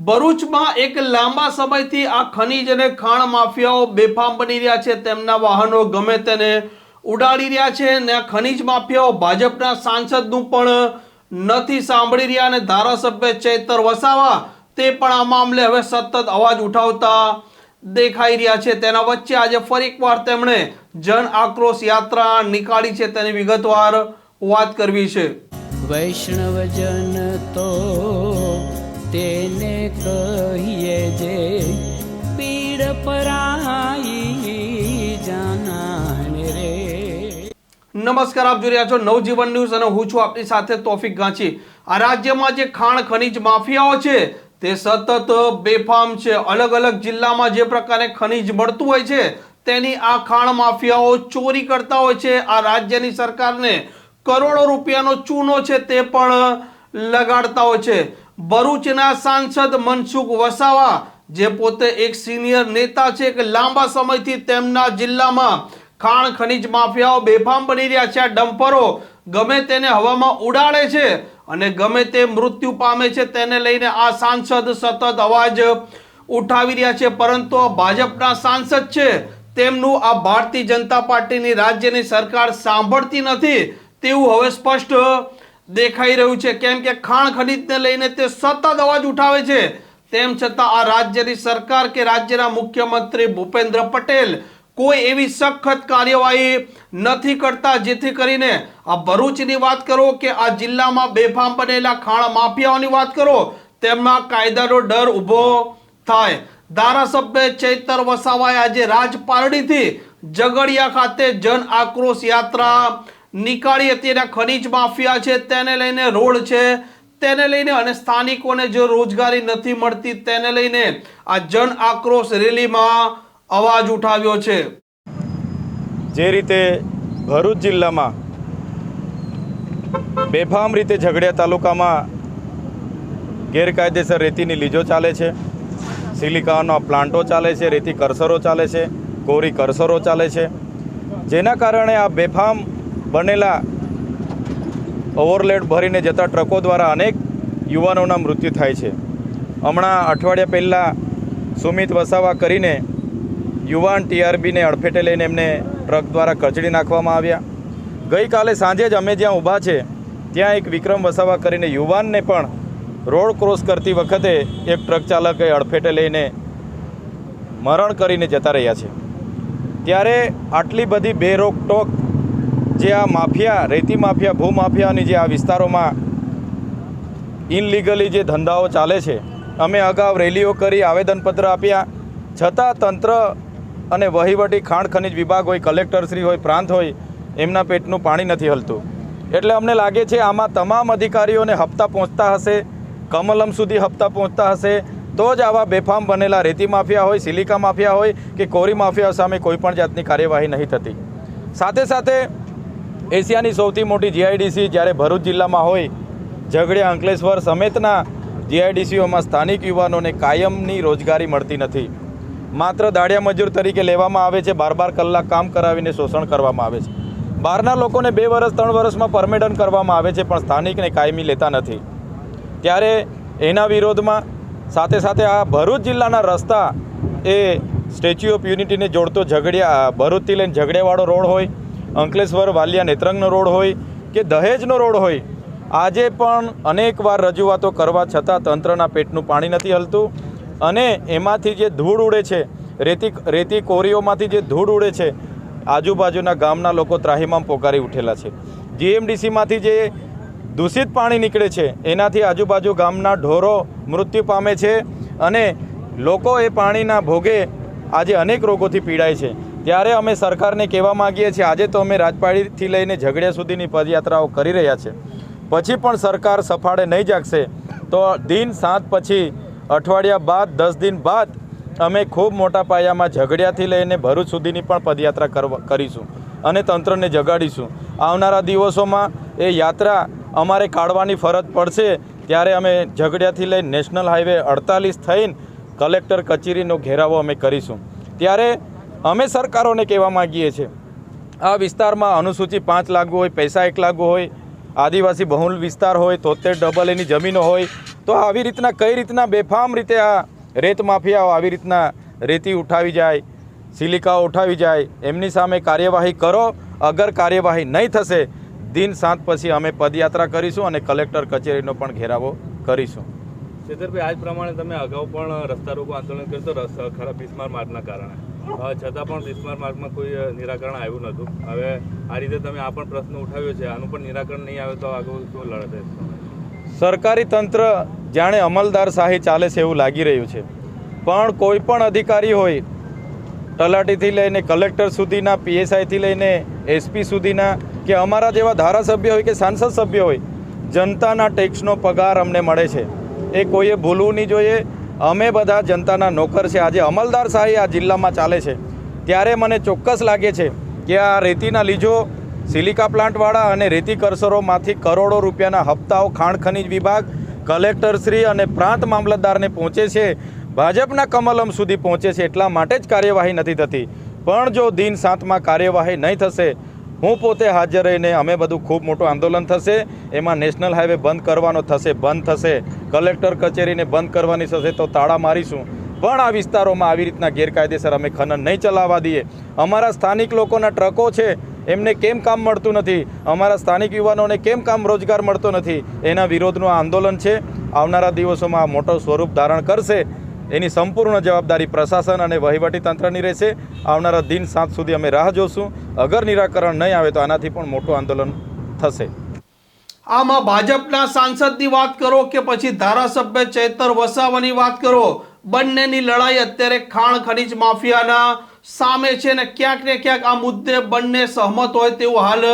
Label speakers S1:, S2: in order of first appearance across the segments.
S1: ભરૂચમાં એક લાંબા સમયથી આ ખનીજ અને ખાણ માફિયાઓ બેફામ બની રહ્યા છે. તેમના વાહનો ગમે તેને ઉડાડી રહ્યા છે અને આ ખનીજ માફિયાઓ ભાજપના સાંસદનું પણ નથી સાંભળી રહ્યા અને ધારાસભ્ય ચૈતર વસાવા તે પણ આ મામલે હવે સતત અવાજ ઉઠાવતા દેખાઈ રહ્યા છે. તેના વચ્ચે આજે ફરી એકવાર તેમણે જન આક્રોશ યાત્રા નીકાળી છે. તેની વિગતવાર વાત કરવી છે.
S2: વૈષ્ણવજન તો કહીએ જે પીડ પરાઈ જાનાને રે.
S1: નમસ્કાર, આપ જોઈ રહ્યા છો નવજીવન ન્યૂઝ અને હું છું આપની સાથે તોફિક ગાંચી. આ રાજ્યમાં જે ખાણ ખનીજ માફિયાઓ છે, તે સતત બેફામ છે. અલગ અલગ જિલ્લામાં જે પ્રકારે ખનીજ મળતું હોય છે, તેની આ ખાણ માફિયાઓ ચોરી કરતા હોય છે. આ રાજ્યની સરકારને કરોડો રૂપિયાનો ચૂનો છે, તે પણ લગાડતા હોય છે. ભરૂચના સાંસદ મનસુખ વસાવા, જે પોતે એક સિનિયર નેતા છે કે લાંબા સમયથી તેમના જિલ્લામાં ખાણ ખનીજ માફિયાઓ બેફામ બની રહ્યા છે. આ ડમ્પરો ગમે તેને હવામાં ઉડાડે છે અને ગમે તે મૃત્યુ પામે છે તેને લઈને આ સાંસદ સતત અવાજ ઉઠાવી રહ્યા છે. પરંતુ ભાજપના સાંસદ છે તેમનું આ ભારતીય જનતા પાર્ટીની રાજ્યની સરકાર સાંભળતી નથી. તેવું હવે સ્પષ્ટ દેખાઈ રહ્યું છે. કેમ કે ખાણ ખનીજને લઈને તે સતત અવાજ ઉઠાવે છે. તેમ છતાં આ રાજ્યની સરકાર કે રાજ્યના મુખ્યમંત્રી ભૂપેન્દ્ર પટેલ કોઈ એવી સખત કાર્યવાહી નથી કરતા, જેથી કરીને આ ભરૂચની વાત કરો કે આ જિલ્લામાં બેફામ બનેલા ખાણ માફિયાઓની વાત કરો તેમાં કાયદાનો ડર ઊભો થાય. ધારાસભ્ય ચૈતર વસાવાએ આજે રાજપારડીથી ઝઘડિયા ખાતે જન આક્રોશ યાત્રા નીકાળી હતી એના ખનીજ માફિયા છે, તેને લઈને રોડ છે. તેને લઈને અને સ્થાનિકોને જો રોજગારી નથી મળતી, તેને લઈને આ જન આક્રોશ રેલીમાં અવાજ ઉઠાવ્યો છે.
S3: જે રીતે ભરૂચ જિલ્લામાં બેફામ રીતે ઝઘડિયા તાલુકામાં ગેરકાયદેસર રેતીની લીજો ચાલે છે. સિલિકાના પ્લાન્ટો ચાલે છે, રેતી કરસરો ચાલે છે, કોરી કરસરો ચાલે છે. જેના કારણે આ બેફામ બનેલા ઓવરલેડ ભરીને જતા ટ્રકો દ્વારા અનેક યુવાનોના મૃત્યુ થાય છે. હમણાં અઠવાડિયા પહેલાં સુમિત વસાવા કરીને યુવાન ટીઆરબીને અડફેટે લઈને એમને ટ્રક દ્વારા કચડી નાખવામાં આવ્યા. ગઈકાલે સાંજે જ અમે જ્યાં ઊભા છે, ત્યાં એક વિક્રમ વસાવા કરીને યુવાનને પણ રોડ ક્રોસ કરતી વખતે એક ટ્રક ચાલકે અડફેટે લઈને મરણ કરીને જતા રહ્યા છે. ત્યારે આટલી બધી બેરોકટોક જે આ માફિયા, રેતી માફિયા ભૂમાફિયાની જે આ વિસ્તારોમાં ઇનલીગલી જે ધંધાઓ ચાલે છે, અમે અગાઉ રેલીઓ કરી, આવેદનપત્ર આપ્યા. છતાં તંત્ર અને વહીવટી, ખાણ ખનિજ વિભાગ હોય કલેક્ટરશ્રી હોય, પ્રાંત હોય, એમના પેટનું પાણી નથી હલતું. એટલે અમને લાગે છે આમાં તમામ અધિકારીઓને હપ્તા પહોંચતા હશે, કમલમ સુધી હપ્તા પહોંચતા હશે, તો જ આવા બેફામ બનેલા રેતી માફિયા હોય, સિલિકા માફિયા હોય કે કોરી માફિયા સામે કોઈ પણ જાતની કાર્યવાહી નહીં થતી. સાથે સાથે એશિયાની સૌથી મોટી જીઆઈડીસી જ્યારે ભરૂચ જિલ્લામાં હોય, ઝઘડિયા, અંકલેશ્વર સમેતના જીઆઈડીસીઓમાં સ્થાનિક યુવાનોને કાયમની રોજગારી મળતી નથી. માત્ર દાડિયા મજૂર તરીકે લેવામાં આવે છે, બાર બાર કલાક કામ કરાવીને શોષણ કરવામાં આવે છે. બહારના લોકોને બે વર્ષ ત્રણ વર્ષમાં પરમેડન કરવામાં આવે છે, પણ સ્થાનિકને કાયમી લેતા નથી. ત્યારે એના વિરોધમાં સાથે સાથે આ ભરૂચ જિલ્લાના રસ્તા એ સ્ટેચ્યુ ઓફ યુનિટીને જોડતો ઝઘડિયા, ભરૂચથી લઈને ઝઘડિયાવાળો રોડ હોય અંકલેશ્વર વાલિયા નેત્રંગનો રોડ હોય કે દહેજનો રોડ હોય, આજે પણ અનેકવાર રજૂઆતો કરવા છતાં તંત્રના પેટનું પાણી નથી હલતું અને એમાંથી જે ધૂળ ઉડે છે, રેતી રેતી કોરીઓમાંથી જે ધૂળ ઉડે છે, આજુબાજુના ગામના લોકો ત્રાહીમામ પોકારી ઉઠેલા છે. જીએમડીસીમાંથી જે દૂષિત પાણી નીકળે છે, એનાથી આજુબાજુ ગામના ઢોરો મૃત્યુ પામે છે અને લોકો એ પાણીના ભોગે આજે અનેક રોગોથી પીડાય છે. ત્યારે અમે સરકારને કહેવા માગીએ છીએ, આજે તો અમે રાજપાડીથી લઈને ઝઘડિયા સુધીની પદયાત્રાઓ કરી રહ્યા છે પછી પણ સરકાર સફાળે નહીં જાગશે, તો દિન સાત પછી, અઠવાડિયા બાદ, દસ દિન બાદ, અમે ખૂબ મોટા પાયામાં ઝઘડિયાથી લઈને ભરૂચ સુધીની પણ પદયાત્રા કરવા, કરીશું અને તંત્રને જગાડીશું. આવનારા દિવસોમાં એ યાત્રા અમારે કાઢવાની ફરજ પડશે, ત્યારે અમે ઝઘડિયાથી લઈ નેશનલ હાઈવે અડતાલીસ થઈને કલેક્ટર કચેરીનો ઘેરાવો અમે કરીશું. ત્યારે અમે સરકારોને કહેવા માગીએ છીએ, આ વિસ્તારમાં અનુસૂચિ પાંચ લાગુ હોય, પૈસા એક લાગુ હોય, આદિવાસી બહુલ વિસ્તાર હોય, તોતેર ડબલ એની જમીનો હોય, તો આવી રીતના કઈ રીતના બેફામ રીતે આ રેત માફિયાઓ આવી રીતના રેતી ઉઠાવી જાય, સિલિકાઓ ઉઠાવી જાય, એમની સામે કાર્યવાહી કરો, અગર કાર્યવાહી નહીં થશે, દિન સાત પછી અમે પદયાત્રા કરીશું અને કલેક્ટર કચેરીનો પણ ઘેરાવો કરીશું.
S4: છેતરભાઈ આજ પ્રમાણે તમે અગાઉ પણ રસ્તા રોકો આંદોલન કર્યું તો રસ્તા ખરાબ બિસ્માર માર્ગના કારણે. છતાં પણ બિસ્માર માર્ગમાં કોઈ નિરાકરણ આવ્યું નહોતું. હવે આ રીતે તમે આ પણ પ્રશ્ન ઉઠાવ્યો છે, આનું પણ નિરાકરણ નહીં આવે તો આગળ શું લડત
S3: સરકારી તંત્ર જાણે અમલદાર શાહી ચાલે છે એવું લાગી રહ્યું છે. પણ કોઈ પણ અધિકારી હોય, તલાટીથી લઈને કલેક્ટર સુધીના, પીએસઆઈથી લઈને એસપી સુધીના કે અમારા જેવા ધારાસભ્ય હોય કે સાંસદ સભ્ય હોય, જનતાના ટેક્સનો પગાર અમને મળે છે. એ કોઈએ ભૂલવું નહીં જોઈએ અમે બધા જનતાના નોકર છે. આજે અમલદાર શાહી આ જિલ્લામાં ચાલે છે. ત્યારે મને ચોક્કસ લાગે છે કે આ રેતીના લીજો સિલિકા પ્લાન્ટવાળા અને રેતી કરસરોમાંથી કરોડો રૂપિયાના હપ્તાઓ ખાણ ખનિજ વિભાગ કલેક્ટરશ્રી અને પ્રાંત મામલતદારને પહોંચે છે. ભાજપના કમલમ સુધી પહોંચે છે એટલા માટે જ કાર્યવાહી નથી થતી. પણ જો દિન સાતમાં કાર્યવાહી નહીં થશે, હું પોતે હાજર રહીને અમે બધું ખૂબ મોટું આંદોલન થશે. એમાં નેશનલ હાઈવે બંધ કરવાનો થશે, બંધ થશે. કલેક્ટર કચેરીને બંધ કરવાની થશે તો તાળા મારીશું. પણ આ વિસ્તારોમાં આવી રીતના ગેરકાયદેસર અમે ખનન નહીં ચલાવવા દઈએ. અમારા સ્થાનિક લોકોના ટ્રકો છે, એમને કેમ કામ મળતું નથી? અમારા સ્થાનિક યુવાનોને કેમ કામ રોજગાર મળતો નથી? એના વિરોધનું આંદોલન છે. આવનારા દિવસોમાં આ મોટો સ્વરૂપ ધારણ કરશે. એની સંપૂર્ણ જવાબદારી પ્રશાસન અને વહીવટી તંત્રની રહેશે. આવનારા દિન સાંજ સુધી અમે રાહ જોશું. અગર નિરાકરણ નહીં આવે તો આનાથી પણ મોટું આંદોલન થશે.
S1: આમાં ભાજપના સાંસદની વાત કરો કે પછી ધારાસભ્ય ચેતર વસાવાની વાત કરો? બંનેની લડાઈ અત્યારે ખાણ ખનીજ માફિયાના સામે છે ને ક્યાંક ને ક્યાંક આ મુદ્દે બંને સહમત હોય તેવું હાલ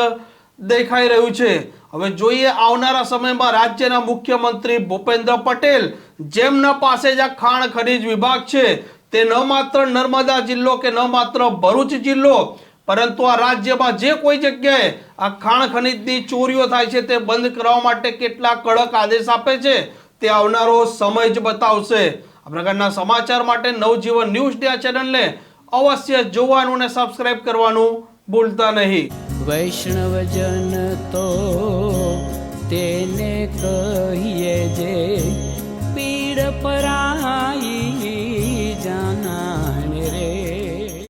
S1: દેખાઈ રહ્યું છે. હવે જોઈએ આવનારા સમયમાં રાજ્યના મુખ્યમંત્રી ભૂપેન્દ્ર પટેલ, જેમના પાસે જ આ ખાણ ખનીજ વિભાગ છે, તે ન માત્ર નર્મદા જિલ્લો કે ન માત્ર ભરૂચ જિલ્લો પરંતુ આ રાજ્યમાં જે કોઈ જગ્યાએ આ ખાણ ખનીજની ચોરીઓ થાય છે તે બંધ કરવા માટે કેટલા કડક આદેશ આપે છે તે આવનારો સમય જ બતાવશે. આ પ્રકારના સમાચાર માટે નવજીવન ન્યૂઝ ડે આ ચેનલને અવશ્ય જોવાનું અને સબસ્ક્રાઇબ કરવાનું ભૂલતા નહીં.
S2: વૈષ્ણવજન તો તેને કહીએ જે પીડ પરાઈ